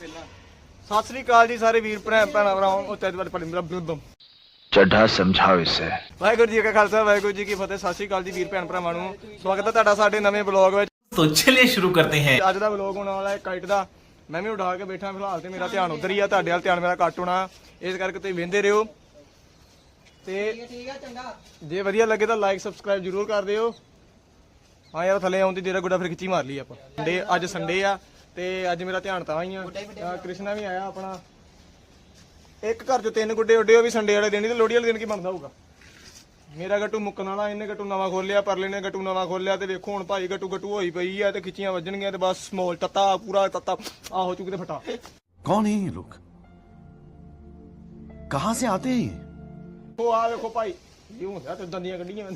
ਪਹਿਲਾਂ ਸਤਿ ਸ੍ਰੀ ਅਕਾਲ ਜੀ ਸਾਰੇ ਵੀਰ ਭੈਣ ਭੈਣਾਂ ਭਰਾਵਾਂ ਉਹ ਤੇਰੇ ਵਾਲੇ ਪੜੀ ਮੇਰਾ ਬਲਬਮ चड्ढा समझाओ इसे ਵਾਹਿਗੁਰੂ ਜੀ ਕਾ ਖਾਲਸਾ ਵਾਹਿਗੁਰੂ ਜੀ ਕੀ ਫਤਿਹ ਸਤਿ ਸ੍ਰੀ ਅਕਾਲ ਜੀ ਵੀਰ ਭੈਣ ਭਰਾਵਾਂ ਨੂੰ ਸਵਾਗਤ ਹੈ ਤੁਹਾਡਾ ਸਾਡੇ ਨਵੇਂ ਬਲੌਗ ਵਿੱਚ तो चलिए शुरू करते हैं ਅੱਜ ਦਾ ਬਲੌਗ ਹੋਣ ਵਾਲਾ ਹੈ ਕਾਈਟ ਦਾ ਮੈਂ ਵੀ ਉਡਾ ਕੇ ਬੈਠਾ ਫਿਲਹਾਲ ਤੇ ਮੇਰਾ ਧਿਆਨ ਉਧਰ ਹੀ ਆ ਤੁਹਾਡੇ ਵੱਲ ਧਿਆਨ ਮੇਰਾ ਘੱਟ ਹੋਣਾ ਇਸ ਕਰਕੇ ਤੁਸੀਂ ਵੇਂਦੇ ਰਹੋ ਤੇ ਠੀਕ ਆ ਚੰਗਾ ਜੇ ਵਧੀਆ ਲੱਗੇ ਤਾਂ ਲਾਈਕ ਸਬਸਕ੍ਰਾਈਬ ਜਰੂਰ ਕਰ ਦਿਓ ਹਾਂ ਯਾਰ ਥੱਲੇ ਆਉਣ ਦੀ ਦੇਰ ਆ, ਗੁੱਡਾ ਫਿਰ ਖਿੱਚੀ ਮਾਰ ਲਈ ਆਪਾਂ ਸੰਡੇ ਅੱਜ ਸੰਡੇ ਆ ਤੇ ਅੱਜ ਮੇਰਾ ਧਿਆਨ ਤਾਂ ਆਈ ਆ। ਕ੍ਰਿਸ਼ਨਾ ਵੀ ਆਇਆ ਆਪਣਾ। ਇੱਕ ਘਰ ਚੋਂ ਤਿੰਨ ਗੁੱਡੇ ਉੱਡੇ ਉਹ ਵੀ ਸੰਡੇ ਵਾਲੇ ਦਿਨ ਹੀ ਤੇ ਲੋਹੜੀ ਵਾਲੇ ਦਿਨ ਕੀ ਬਣਦਾ ਹੋਊਗਾ? ਮੇਰਾ ਗੱਟੂ ਮੁੱਕਣ ਵਾਲਾ ਇਹਨੇ ਗੱਟੂ ਨਵਾਂ ਖੋਲਿਆ ਪਰਲੇ ਨੇ ਗੱਟੂ ਨਵਾਂ ਖੋਲਿਆ ਤੇ ਵੇਖੋ ਹੁਣ ਭਾਈ ਗੱਟੂ ਗੱਟੂ ਹੋਈ ਪਈ ਆ ਤੇ ਖਿੱਚੀਆਂ ਵੱਜਣਗੀਆਂ ਤੇ ਬਸ ਸਮੋਲ ਤੱਤਾ ਪੂਰਾ ਤੱਤਾ ਆ ਹੋ ਚੁੱਕੇ ਤੇ ਫਟਾ। ਕੌਣ ਹੈ ਇਹ ਲੋਕ? ਕਹਾਂ ਸੇ ਆਤੇ ਹੈ ਉਹ ਆ ਵੇਖੋ ਭਾਈ ਇਹ ਹੁੰਦਾ ਤੇ ਦੰਦੀਆਂ ਕੱਢੀਆਂ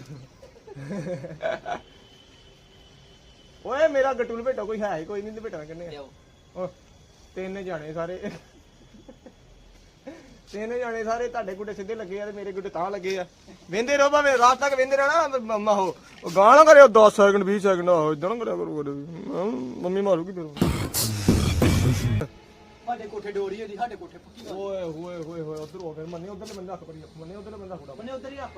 ਓਏ ਮੇਰਾ ਗੱਟੂ ਲਪੇਟਾ ਕੋਈ ਹੈ ਹੀ ਕੋਈ ਨਹੀਂ ਲਪੇਟਣਾ ਕਿੰਨੇ ਲਿਆਓ। ਓ ਤਿੰਨ ਜਾਣੇ ਸਾਰੇ। ਤਿੰਨ ਜਾਣੇ ਸਾਰੇ ਤੁਹਾਡੇ ਗੁੱਡੇ ਸਿੱਧੇ ਲੱਗੇ ਆ ਤੇ ਮੇਰੇ ਗੁੱਡੇ ਤਾਂ ਲੱਗੇ ਆ। ਵੇਂਦੇ ਰਹੋ ਭਾਵੇਂ ਰਾਤ ਤੱਕ ਵੇਂਦੇ ਰਹਿਣਾ ਮੰਮਾ ਹੋ ਉਹ ਗਾਣਾ ਕਰਿਓ 10 ਸੈਕਿੰਡ 20 ਸੈਕਿੰਡ ਆਹੋ ਇਦਾਂ ਨਾ ਕਰਿਆ ਕਰੋ ਕਦੇ ਵੀ। ਹਾਂ, ਮੰਮੀ ਮਾਰੂਗੀ ਫਿਰ ਸਾਡੇ ਕੋਠੇ ਡੋਰੀ ਹੋਦੀ ਸਾਡੇ ਕੋਠੇ ਪੱਕੀ ਓਏ ਹੋਏ ਹੋਏ ਹੋਏ ਉਧਰ ਹੋ ਫਿਰ ਮੰਨੇ ਉਧਰ ਬੰਦਾ ਹੱਥ ਕਰੀ ਮੰਨੇ ਉਧਰ ਬੰਦਾ ਖੁੜਾ ਮੰਨੇ ਉਧਰ ਹੀ ਰੱਖ।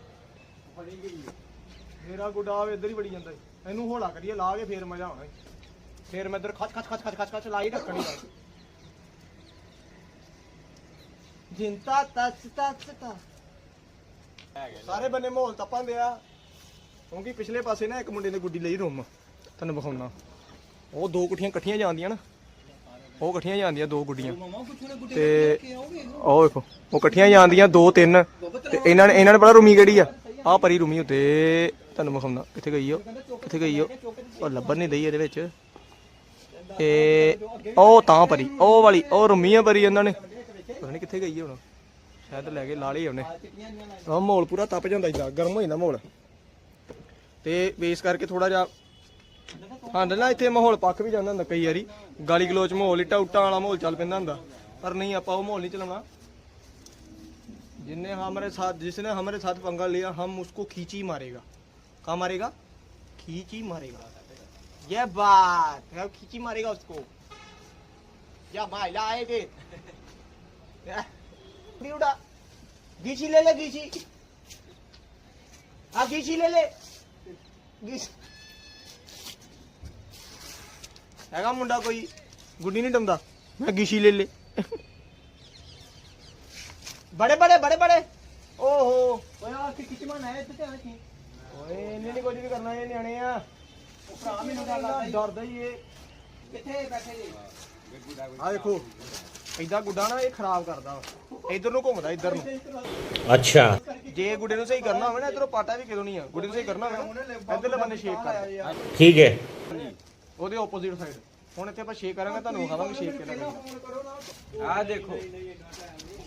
ਫੜੀ ਗਈ ਹੈ। ਮੇਰਾ ਗੁੱਡਾ ਇੱਧਰ ਹੀ ਬੜੀ ਜਾਂਦਾ। ਇਹਨੂੰ ਹੋਲਾ ਕਰੀਏ ਲਾ ਕੇ ਫੇਰ ਮਜ਼ਾ ਆਉਣਾ। ਫੇਰ ਮੈਂ ਇੱਧਰ ਖਚ ਖਚ ਖਚ ਖਚ ਖਚ ਖਚ ਲਾਈ ਰੱਖਣੀ ਬਸ ਜਿੰਤਾ ਤਸ ਤਸ ਤਾ ਸਾਰੇ ਬੰਨੇ ਮਾਹੌਲ ਤਪਾਂ ਦਿਆ ਕਿਉਂਕਿ ਪਿਛਲੇ ਪਾਸੇ ਨਾ ਇੱਕ ਮੁੰਡੇ ਨੇ ਗੁੱਡੀ ਲਈ ਰੂਮ। ਤੁਹਾਨੂੰ ਵਿਖਾਉਣਾ। ਉਹ ਦੋ ਗੁੱਠੀਆਂ ਇਕੱਠੀਆਂ ਜਾਂਦੀਆਂ ਨਾ। ਉਹ ਇਕੱਠੀਆਂ ਜਾਂਦੀਆਂ ਦੋ ਗੁੱਡੀਆਂ। ਤੇ ਉਹ ਵੇਖੋ। ਉਹ ਇਕੱਠੀਆਂ ਜਾਂਦੀਆਂ ਦੋ ਤਿੰਨ। ਤੇ ਇਹਨਾਂ ਨੇ ਇਹਨਾਂ ਨੇ ਪਤਾ ਰੂਮੀ ਕਿਹੜੀ ਆ? ਆਹ ਪਰੀ ਰੂਮੀ ਉੱਤੇ, ਤੁਹਾਨੂੰ ਵਿਖਾਉਣਾ ਕਿੱਥੇ ਗਈ ਉਹ ਕਿੱਥੇ ਗਈ ਉਹ ਉਹ ਲੱਭਣ ਨਹੀਂ ਦਈ ਇਹਦੇ ਵਿੱਚ। ਇਹ ਉਹ ਤਾਂ ਪਰੀ, ਉਹ ਵਾਲੀ, ਉਹ ਰੂਮੀ ਆ ਪਰੀ ਇਹਨਾਂ ਨੇ। ਪਤਾ ਨਹੀਂ ਕਿੱਥੇ ਗਈ ਹੁਣ। ਸ਼ਾਇਦ ਲੈ ਕੇ ਲਾ ਲਈ ਉਹਨੇ। ਆਹ ਮਾਹੌਲ ਪੂਰਾ ਤਪ ਜਾਂਦਾ ਇਦਾਂ ਗਰਮ ਹੋ ਜਾਂਦਾ ਮਾਹੌਲ। ਤੇ ਬੇਸ ਕਰਕੇ ਥੋੜਾ ਜਿਹਾ ਹਾਂ ਨਾ, ਇੱਥੇ ਮਾਹੌਲ ਪੱਕ ਵੀ ਜਾਂਦਾ ਹੁੰਦਾ ਕਈ ਵਾਰੀ। ਗਾਲੀ ਗਲੋਚ ਮਾਹੌਲ ਇਟਾ ਉਟਾ ਵਾਲਾ ਮਾਹੌਲ ਚੱਲ ਪੈਂਦਾ ਹੁੰਦਾ। ਪਰ ਨਹੀਂ, ਆਪਾਂ ਉਹ ਮਾਹੌਲ ਨਹੀਂ ਚਲਾਉਣਾ। जिनने हमारे साथ जिसने हमारे साथ पंगा लिया, हम उसको खींची मारेगा। कहा मारेगा? खींची मारेगा। ये बात है खींची मारेगा उसको। या माइला आए उड़ा घीची ले ले, घीची। हाँ घीची ले ले। है मुंडा कोई? गुड्डी नहीं टमदा मैं घीसी ले ले। ਲੈ ਬੜੇ ਬੜੇ ਬੜੇ ਬੜੇ ਓਹੋ ਓਏ ਆ ਕਿ ਕਿਚ ਮਨ ਹੈ ਇੱਥੇ ਤੇ ਕੀ ਓਏ ਇਹਨੇ ਨਹੀਂ ਕੁਝ ਵੀ ਕਰਨਾ ਇਹ ਨਿਆਣੇ ਆ ਉਹ ਭਰਾ ਮੈਨੂੰ ਗੱਲ ਆਦਾ ਡਰਦਾ ਹੀ ਇਹ ਕਿੱਥੇ ਬੈਠੇ ਜੀ ਆ ਦੇਖੋ ਏਦਾਂ ਗੁੱਡਾ ਨਾ ਇਹ ਖਰਾਬ ਕਰਦਾ ਵਾ ਇਧਰ ਨੂੰ ਘੁੰਮਦਾ ਇਧਰ ਨੂੰ अच्छा ਜੇ ਗੁੱਡੇ ਨੂੰ ਸਹੀ ਕਰਨਾ ਹੋਵੇ ਨਾ ਇਧਰੋਂ ਪਾਟਾ ਵੀ ਕਿਦੋਂ ਨਹੀਂ ਆ ਗੁੱਡੇ ਨੂੰ ਸਹੀ ਕਰਨਾ ਹੋਵੇ ਨਾ ਇਧਰਲੇ ਬੰਨੇ ਸ਼ੇਕ ਕਰ ठीक है ਉਹਦੇ ਆਪੋਜ਼ਿਟ ਸਾਈਡ ਹੁਣ ਇੱਥੇ ਆਪਾਂ ਸ਼ੇਕ ਕਰਾਂਗੇ ਤੁਹਾਨੂੰ ਵਿਖਾਵਾਂਗੇ ਸ਼ੇਕ ਕਿਹੜਾ ਕਰਨਾ ਆ ਦੇਖੋ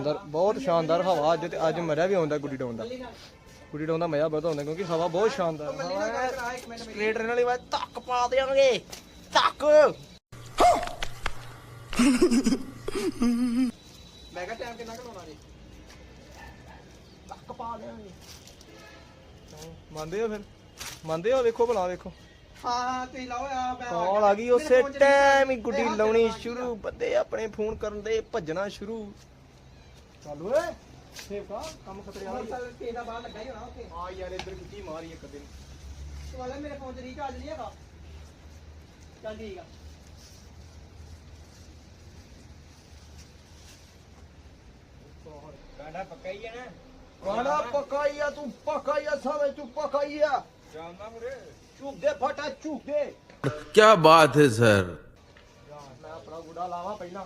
ਅੰਦਰ ਬਹੁਤ ਸ਼ਾਨਦਾਰ ਹਵਾ ਅੱਜ ਤੇ ਅੱਜ ਮਜ਼ਾ ਵੀ ਆਉਂਦਾ ਗੁੱਡੀ ਡਾਉਣ ਦਾ। ਗੁੱਡੀ ਡਾਉਣ ਦਾ ਮਜ਼ਾ ਬਹੁਤ ਆਉਂਦਾ ਕਿਉਂਕਿ ਹਵਾ ਬਹੁਤ ਸ਼ਾਨਦਾਰ ਸਟ੍ਰੇਟ ਰਹਿਣ ਵਾਲੀ ਬਾਤ ਧੱਕ ਪਾ ਦੇਵਾਂਗੇ ਧੱਕ। ਮੈਂ ਕਿਹਾ ਟਾਈਮ ਕਿੰਨਾ ਘਟਾਉਣਾ ਜੀ? ਧੱਕ ਪਾ ਦੇਵਾਂਗੇ ਮੰਨਦੇ ਹੋ ਫਿਰ? ਮੰਨਦੇ ਹੋ? ਵੇਖੋ ਭਲਾ ਵੇਖੋ। ਹਾਂ ਤੁਸੀਂ ਲਾਓ ਆ ਮੈਂ ਕਾਲ ਆ ਗਈ ਉਸੇ ਟਾਈਮ ਹੀ ਗੁੱਡੀ ਲਾਉਣੀ ਸ਼ੁਰੂ। ਬੰਦੇ ਆਪਣੇ ਫੋਨ ਕਰਨ ਦੇ ਭੱਜਣਾ ਸ਼ੁਰੂ। ਚੱਲ ਓਏ ਸੇਵਕਾ ਕੰਮ ਖਤਰੇ ਵਾਲਾ ਹੀ ਆ। ਚੱਲ ਪੇ ਦਾ ਬਾਹਰ ਲੱਗਾ ਹੀ ਹੋਣਾ ਉੱਥੇ ਆ ਯਾਰ ਇੱਧਰ ਕਿੱਥੇ ਮਾਰੀ ਇੱਕ ਦਿਨ ਵਾਲਾ ਮੇਰੇ ਫੋਨ 'ਚ ਰੀਚਾਰਜ ਨਹੀਂ ਹੈਗਾ ਚੱਲ ਠੀਕ ਆ ਗਾਂਡਾ ਪੱਕਾ ਹੀ ਹੈ ਨਾ ਕਾਲਾ ਪਕਾਈਆ ਤੂੰ ਪਕਾਈਆ ਸਾਵੇਂ ਤੂੰ ਪਕਾਈਆ ਜਾਮਾ ਮੁਰੇ ਝੁਕ ਦੇ ਫਟਾ ਝੁਕ ਦੇ क्या बात है सर ਮੈਂ ਆਪਣਾ ਗੁੱਡਾ ਲਾਵਾਂ ਪਹਿਲਾਂ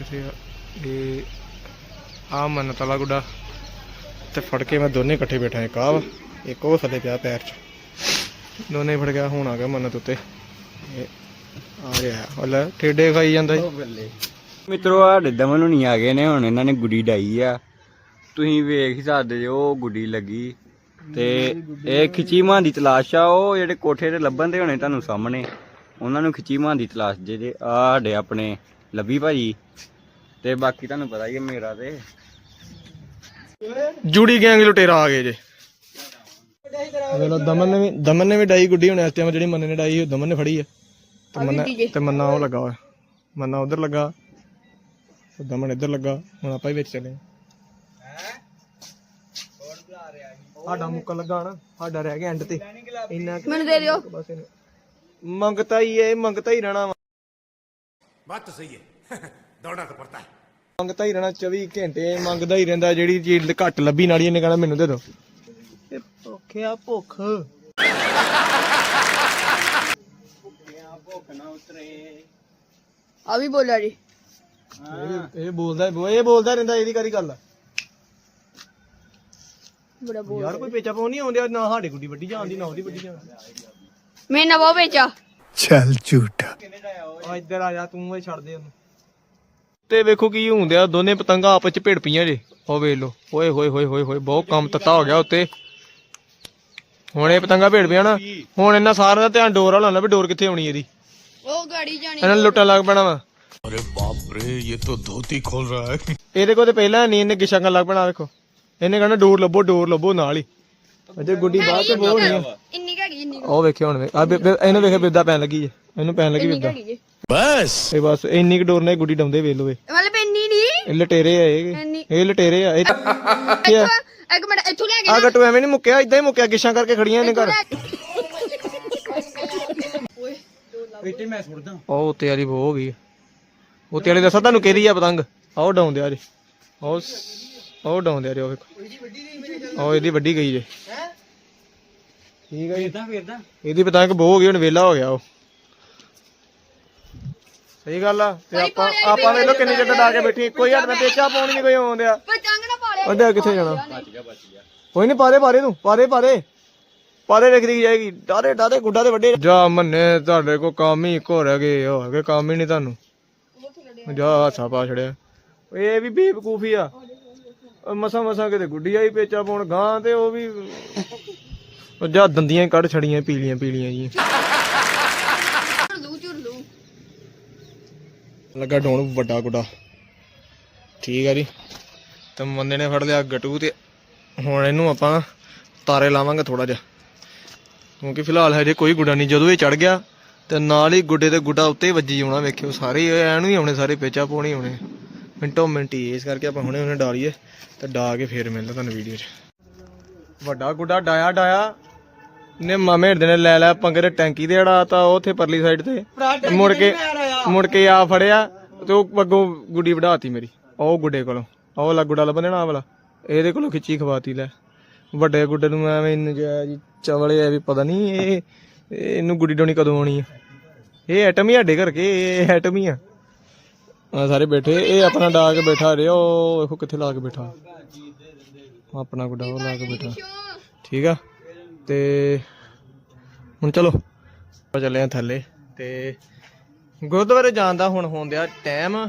ਕਿਥੇ ਇਹ ਆ ਮੰਨਤ ਵਾਲਾ ਗੁੱਡਾ ਤੇ ਫੜ ਕੇ ਮੈਂ ਦੋਨੇ ਇਕੱਠੇ ਬੈਠਾ ਇੱਕ ਆ ਇੱਕ ਉਹ ਥੱਲੇ ਪਿਆ ਪੈਰ 'ਚ। ਦੋਨੇ ਫੜ ਗਿਆ, ਹੁਣ ਆ ਗਿਆ ਮੰਨਤ ਉੱਤੇ। ਇਹ ਆ ਰਿਹਾ ਉਹ ਠੇਡੇ ਖਾਈ ਜਾਂਦਾ ਜੀ। ਮਿੱਤਰੋ ਆ ਦਮਨ ਨੂੰ ਆ ਗਏ ਨੇ, ਹੁਣ ਇਹਨਾਂ ਨੇ ਗੁੱਡੀ ਡਾਈ ਆ। ਤੁਸੀਂ ਵੇਖ ਹੀ ਸਕਦੇ ਜੋ ਉਹ ਗੁੱਡੀ ਲੱਗੀ। ਤੇ ਇਹ ਖਿਚੀਮਾਂ ਦੀ ਤਲਾਸ਼ ਆ, ਉਹ ਜਿਹੜੇ ਕੋਠੇ ਤੇ ਲੱਭਣ ਦੇ ਹੋਣੇ ਤੁਹਾਨੂੰ ਸਾਹਮਣੇ, ਉਹਨਾਂ ਨੂੰ ਖਿਚੀਮਾਂ ਦੀ ਤਲਾਸ਼ ਜੇ ਜੇ ਆ ਸਾਡੇ ਆਪਣੇ ਲੱਭੀ ਭਾਜੀ। ਤੇ ਬਾਕੀ ਤੁਹਾਨੂੰ ਪਤਾ ਹੀ ਹੈ ਮੇਰਾ ਤੇ। ਜੂੜੀ ਗੈਂਗ ਲੁਟੇਰਾ ਆ ਗਏ ਜੇ। ਵੇਲੋ ਦਮਨ ਨੇ ਵੀ ਦਮਨ ਨੇ ਵੀ ਡਾਈ ਗੁੱਡੀ ਹੁਣ ਇਸ ਟਾਈਮ ਜਿਹੜੀ ਮੰਨੇ ਨੇ ਡਾਈ ਉਹ ਦਮਨ ਨੇ ਫੜੀ ਆ। ਤੇ ਮੰਨਾ ਤੇ ਮੰਨਾ ਉਹ ਲੱਗਾ ਹੋਇਆ ਮੰਨਾ ਉਧਰ ਲੱਗਾ। ਤੇ ਦਮਨ ਇੱਧਰ ਲੱਗਾ। ਹੁਣ ਆਪਾਂ ਹੀ ਵਿੱਚ ਚੱਲੇ ਸਾਡਾ ਮੁੱਕਾ ਲੱਗਾ ਨਾ ਸਾਡਾ ਰਹਿ ਗਿਆ ਐਂਡ ਤੇ। ਇੰਨਾ ਮੈਨੂੰ ਦੇ ਦਿਓ। ਮੰਗਤਾ ਹੀ ਇਹ ਮੰਗਤਾ ਹੀ ਰਹਿਣਾ ਵਾ। बात तो सही है दौड़ना तो पड़ता है ਮੰਗਤਾ ਹੀ ਰਹਿਣਾ 24 ਘੰਟੇ ਮੰਗਦਾ ਹੀ ਰਹਿੰਦਾ ਜਿਹੜੀ ਚੀਜ਼ ਘੱਟ ਲੱਭੀ ਨਾਲੀ ਇਹਨੇ ਕਹਿਣਾ ਮੈਨੂੰ ਦੇ ਦਿਓ ਇਹ ਭੁੱਖਿਆ ਭੁੱਖ ਆ ਵੀ ਬੋਲਿਆ ਜੀ ਇਹ ਇਹ ਬੋਲਦਾ ਇਹ ਬੋਲਦਾ ਰਹਿੰਦਾ ਇਹਦੀ ਕਾਰੀ ਗੱਲ ਆ ਬੜਾ ਬੋਲ ਯਾਰ ਕੋਈ ਪੇਚਾ ਪਾਉ ਨਹੀਂ ਆਉਂਦੇ ਨਾ ਸਾਡੇ ਗੁੱਡੀ ਵੱਡੀ ਜਾਂਦੀ ਨਾ ਉਹਦੀ ਵੱਡੀ ਜਾਂਦੀ ਮੈਂ ਨਵਾਂ ਵੇਚਾ चल झूठा ਇੱਧਰ ਆ ਜਾ ਤੂੰ ਇਹ ਛੱਡ ਦੇ ਉਹਨੂੰ। ਤੇ ਵੇਖੋ ਕੀ ਹੁੰਦੇ ਆ ਦੋਨੇ ਪਤੰਗਾ ਆਪਸ ਚ ਭਿੜ ਪਈਆਂ ਜੇ। ਉਹ ਵੇਖ ਲਓ ਓਏ ਹੋਏ ਹੋਏ ਹੋਏ ਹੋਏ ਬਹੁਤ ਕੰਮ ਤੱਤਾ ਹੋ ਗਿਆ ਉੱਤੇ। ਹੁਣ ਇਹ ਪਤੰਗਾ ਭਿੜ ਪਿਆ ਨਾ ਹੁਣ ਇਹਨਾਂ ਸਾਰਿਆਂ ਦਾ ਧਿਆਨ ਡੋਰ ਵਾਲਾ ਨਾ ਵੀ ਡੋਰ ਕਿੱਥੇ ਆਉਣੀ ਇਹਦੀ। ਉਹ ਗਾੜੀ ਜਾਣੀ ਇਹਨਾਂ ਨੂੰ ਲੱਗ ਪੈਣਾ ਵਾ। ਅਰੇ ਬਾਪ ਰੇ ਇਹ ਤਾਂ ਧੋਤੀ ਖੋਲ ਰਹਾ ਹੈ। ਇਹਦੇ ਕੋਲ ਤੇ ਪਹਿਲਾਂ ਨਹੀਂ ਇਹਨੇ ਗਿਸ਼ਾਂ ਕਰਨ ਲੱਗ ਪੈਣਾ ਵੇਖੋ। ਇਹਨੇ ਕਹਿੰਦਾ ਡੋਰ ਲੱਭੋ ਡੋਰ ਲੱਭੋ ਨਾਲ ਹੀ। ਅਜੇ ਗੁੱਡੀ ਬਾਅਦ ਚ ਬੋਲ ਨਹੀਂ ਇੰਨੀ ਕਾ ਇੰਨੀ ਉਹ ਵੇਖਿਓ ਹੁਣ ਆ ਇਹਨੂੰ ਵੇਖੇ ਬਿੱਦਾ ਪੈਣ ਲੱਗੀ ਜੇ। ਇਹਨੂੰ ਪੈਣ ਲੱਗੀ ਬਿੱਦਾ। बस ਇਹ ਬਸ ਇੰਨੀ ਕੁ ਡੋਰ ਨਾਲ ਗੁੱਡੀ ਡਾਉਂਦੇ ਵੇਖ ਲੋ ਵੇ। ਮਤਲਬ ਇੰਨੀ ਨਹੀਂ ਇਹ ਲਟੇਰੇ ਆ ਇਹ। ਇੰਨੀ। ਇਹ ਲਟੇਰੇ ਆ। ਇਹ ਕੀ ਆ? ਇੱਕ ਮਿੰਟ ਇੱਥੋਂ ਲੈ ਕੇ ਆ ਗੱਟੂ ਐਵੇਂ ਨਹੀਂ ਮੁੱਕਿਆ ਇਦਾਂ ਹੀ ਮੁੱਕਿਆ ਗਿਸ਼ਾਂ ਕਰਕੇ ਖੜੀਆਂ ਇਹਨੇ ਘਰ। ਉਹ ਉੱਤੇ ਵਾਲੀ ਬੋ ਹੋ ਗਈ। ਉੱਤੇ ਵਾਲੀ ਦੱਸਾਂ ਤੁਹਾਨੂੰ ਕਿਹਦੀ ਆ ਪਤੰਗ? ਆਹ ਡਾਉਂਦੇ ਆ ਜੇ। ਉਹ ਡਾਉਂਦੇ ਆ ਜੇ ਉਹ ਵੇਖੋ। ਉਹ ਇਹਦੀ ਵੱਡੀ ਗਈ ਜੇ। ਠੀਕ ਹੈ ਜੀ। ਇਹਦੀ ਪਤੰਗ ਬੋ ਹੋ ਗਈ ਹੁਣ ਵੇਲਾ ਹੋ ਗਿਆ ਉਹ। ਸਹੀ ਗੱਲ ਆ। ਤੇ ਆਪਾਂ ਆਪਾਂ ਵੇਖ ਲੋ ਕਿੰਨੇ ਜੱਟ ਡਾ ਕੇ ਬੈਠੀ ਕੋਈ ਹੱਥ ਨਾਲ ਪੇਚਾ ਪਾਉਣੀ ਨਹੀਂ ਕੋਈ ਆਉਂਦਿਆ ਪਤੰਗ ਨਾ ਪਾ ਲਿਆ ਅੱਡਾ ਕਿੱਥੇ ਜਾਣਾ? ਕੋਈ ਨਹੀਂ ਪਾਰੇ ਪਾਰੇ ਤੂੰ। ਪਾਰੇ ਪਾਰੇ। ਪਾਰੇ ਵੇਖਦੀ ਜਾਏਗੀ। ਡਾਰੇ ਡਾਰੇ ਗੁੱਡਾ ਦੇ ਵੱਡੇ। ਜਾ ਮੰਨੇ ਤੁਹਾਡੇ ਕੋ ਕੰਮ ਹੀ ਇੱਕੋ ਰਹਿ ਗਏ। ਹੋ ਗਏ ਕੰਮ ਹੀ ਨਹੀਂ ਤੁਹਾਨੂੰ। ਜਾ ਹਾਸਾ ਪਾ ਛੜਿਆ। ਇਹ ਵੀ ਬੇਵਕੂਫੀ ਆ। ਮਸਾ ਮਸਾ ਕਿਤੇ ਗੁੱਡੀ ਆਈ ਪੇਚਾ ਪਾਉਣ। ਗਾਂ ਤੇ ਉਹ ਵੀ ਉਹ ਜਾ ਦੰਦੀਆਂ ਕੱਢ ਛੜੀਆਂ ਪੀਲੀਆਂ ਪੀਲੀਆਂ ਜੀ ਲੂ ਚੁਰ ਲੂ ਲੱਗਾ ਢੋਣ ਵੱਡਾ ਗੁੱਡਾ। ਠੀਕ ਆ ਜੀ। ਤੇ ਮੰਨੇ ਨੇ ਫੜ ਲਿਆ ਗਟੂ ਤੇ ਹੁਣ ਇਹਨੂੰ ਆਪਾਂ ਤਾਰੇ ਲਾਵਾਂਗੇ ਥੋੜਾ ਜਿਹਾ। ਕਿਉਂਕਿ ਫਿਲਹਾਲ ਹਜੇ ਕੋਈ ਗੁੱਡਾ ਨਹੀਂ। ਜਦੋਂ ਇਹ ਚੜ ਗਿਆ ਤੇ ਨਾਲ ਹੀ ਗੁੱਡੇ ਤੇ ਗੁੱਡਾ ਉੱਤੇ ਵੱਜੀ ਆਉਣਾ ਵੇਖਿਓ ਸਾਰੇ ਐਨ ਹੀ ਆਉਣੇ ਸਾਰੇ ਪੇਚਾ ਪਾਉਣੇ ਆਉਣੇ। ਮਿੰਟੋ ਮਿੰਟੀ ਇਸ ਕਰਕੇ ਆਪਾਂ ਹੁਣੇ ਹੁਣੇ ਡਾਲੀਏ ਤੇ ਡਾ ਕੇ ਫੇਰ ਮਿਲਦਾ ਤੁਹਾਨੂੰ ਵੀਡੀਓ 'ਚ। ਵੱਡਾ ਗੁੱਡਾ ਡਾਇਆ ਡਾਇਆ ਨੇ ਮਾਮੇ ਦੇ ਨੇ ਲੈ ਲੈ ਪੰਗੇ ਦੇ ਟੈਂਕੀ ਦੇ ਅੜਾ ਤਾਂ ਉੱਥੇ ਪਰਲੀ ਸਾਈਡ ਤੇ। ਮੁੜ ਕੇ ਮੁੜ ਕੇ ਆ ਫੜਿਆ ਤੇ ਉਹ ਅੱਗੋਂ ਗੁੱਡੀ ਵਢਾਤੀ ਮੇਰੀ, ਉਹ ਗੁੱਡੇ ਕੋਲੋਂ, ਉਹ ਲਾ ਲੱਭਣ ਦੇਣਾ ਵਾਲਾ, ਇਹਦੇ ਕੋਲੋਂ ਖਿੱਚੀ ਖਵਾਤੀ ਲੈ। ਵੱਡੇ ਗੁੱਡੇ ਨੂੰ ਐਵੇਂ ਨਜਾਇਜ਼ ਚਵਲੇ ਐ ਵੀ ਪਤਾ ਨਹੀਂ ਇਹ, ਇਹਨੂੰ ਗੁੱਡੀ ਡੋਣੀ ਕਦੋਂ ਆਉਣੀ ਆ। ਇਹ ਐਟਮ ਹੀ ਸਾਡੇ ਘਰ ਕੇ, ਇਹ ਐਟਮ ਹੀ ਆ। ਆ ਸਾਰੇ ਬੈਠੇ, ਇਹ ਆਪਣਾ ਡਾ ਕੇ ਬੈਠਾ ਰਿਹਾ, ਉਹ ਵੇਖੋ ਕਿੱਥੇ ਲਾ ਕੇ ਬੈਠਾ। ਆਪਣਾ ਗੁੱਡਾ ਉਹ ਲਾ ਕੇ ਬੈਠਾ। ਠੀਕ ਆ, ਤੇ ਹੁਣ ਚਲੋ, ਆਪਾਂ ਚੱਲੇ ਆ ਥੱਲੇ, ਤੇ ਗੁਰਦੁਆਰੇ ਜਾਣ ਦਾ ਹੁਣ ਹੋਂਦਿਆ ਟਾਈਮ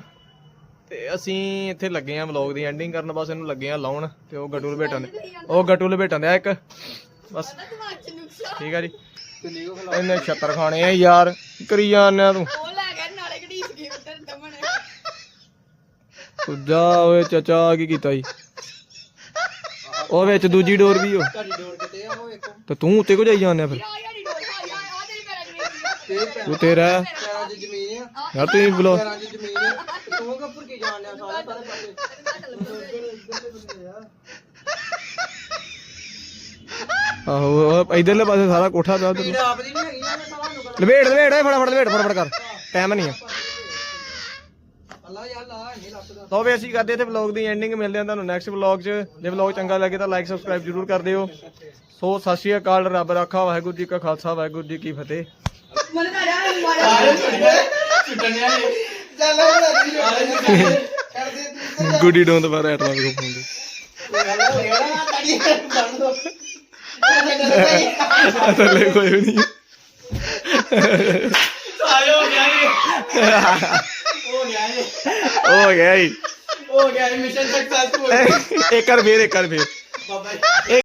ਤੇ ਅਸੀਂ ਇੱਥੇ ਲੱਗੇ ਆ ਵਲੌਗ ਦੀ ਐਂਡਿੰਗ ਕਰਨ ਬਸ ਇਹਨੂੰ ਲੱਗੇ ਆ ਲਾਉਣ ਤੇ ਉਹ ਗੱਟੂ ਲਪੇਟਾਂ ਦੇ। ਉਹ ਗੱਟੂ ਲਪੇਟਾਂ ਦੇ ਇੱਕ। ਬਸ। ਠੀਕ ਆ ਜੀ। ਇਹਨੇ ਛੱਤਰ ਖਾਣੇ ਆ ਯਾਰ। ਕਰੀ ਆ ਤੂੰ ਜਾ ਓਏ ਚਾਚਾ ਕੀ ਕੀਤਾ ਜੀ? ਉਹ ਵਿੱਚ ਦੂਜੀ ਡੋਰ ਵੀ ਵੇਖੋ ਤੇ ਤੂੰ ਉੱਤੇ ਕੋ ਜਾਈ ਜਾਂਦੇ ਆ ਫਿਰ? ਤੂੰ ਤੇਰਾ ਹੈ। 'ਚ ਜ਼ਮੀਨ ਆ। ਯਾਰ ਤੁਸੀਂ ਬੁਲਾ ਪੈਰਾਂ 'ਚ ਜ਼ਮੀਨ ਆ। ਤੇ ਤੂੰ ਕੱਪਰ ਕੀ ਜਾਣਿਆ ਸਾਰੇ ਸਾਰੇ ਪਾਸੇ? ਆਹੋ ਇਧਰਲੇ ਪਾਸੇ ਸਾਰਾ ਕੋਠਾ ਪਿਆ ਪੀੜ ਉਧਰ ਆਪ ਦੀ ਨਹੀਂ ਹੈਗੀ ਆ ਮੈਂ ਸਾਰਾ ਨੂੰ ਲਵੇੜ ਲਵੇੜ ਓਏ ਫਟਾਫਟ ਲਵੇੜ ਫਟਾਫਟ ਕਰ। ਟਾਈਮ ਨਹੀਂ ਆ। ਅੱਲਾ ਯਾਰ ਲਾ ਨਹੀਂ ਲੱਭਦਾ ਤਾਂ ਵੀ ਅਸੀਂ ਕਰਦੇ ਇੱਥੇ ਵਲੌਗ ਦੀ ਐਂਡਿੰਗ ਮਿਲਦੇ ਹਾਂ ਤੁਹਾਨੂੰ ਨੈਕਸਟ ਵਲੌਗ 'ਚ। ਜੇ ਵਲੌਗ ਚੰਗਾ ਲੱਗੇ ਤਾਂ ਲਾਈਕ ਸਬਸਕ੍ਰਾਈਬ ਜਰੂਰ ਕਰ ਦਿਓ। ਸੋ ਸਤਿ ਸ਼੍ਰੀ ਅਕਾਲ ਰੱਬ ਰਾਖਾ ਵਾਹਿਗੁਰੂ ਜੀ ਕਾ ਖਾਲਸਾ ਵਾਹਿਗੁਰੂ ਜੀ ਕੀ ਫਤਿਹ। ਗੁੱਡੀ ਡੋਂ ਦੁਬਾਰਾ ਐਟਲਾ ਵੇਖੋ ਫੋਨ ਥੱਲੇ ਕੋਈ ਵੀ ਨਹੀਂ। ਹੋ ਗਿਆ ਜੀ। ਹੋ ਗਿਆ ਮਿਸ਼ਨ ਸਕਸੈਸਫੁਲ ਇੱਕ ਕਰ ਫੇਰ ਇੱਕ ਕਰ ਫੇਰ।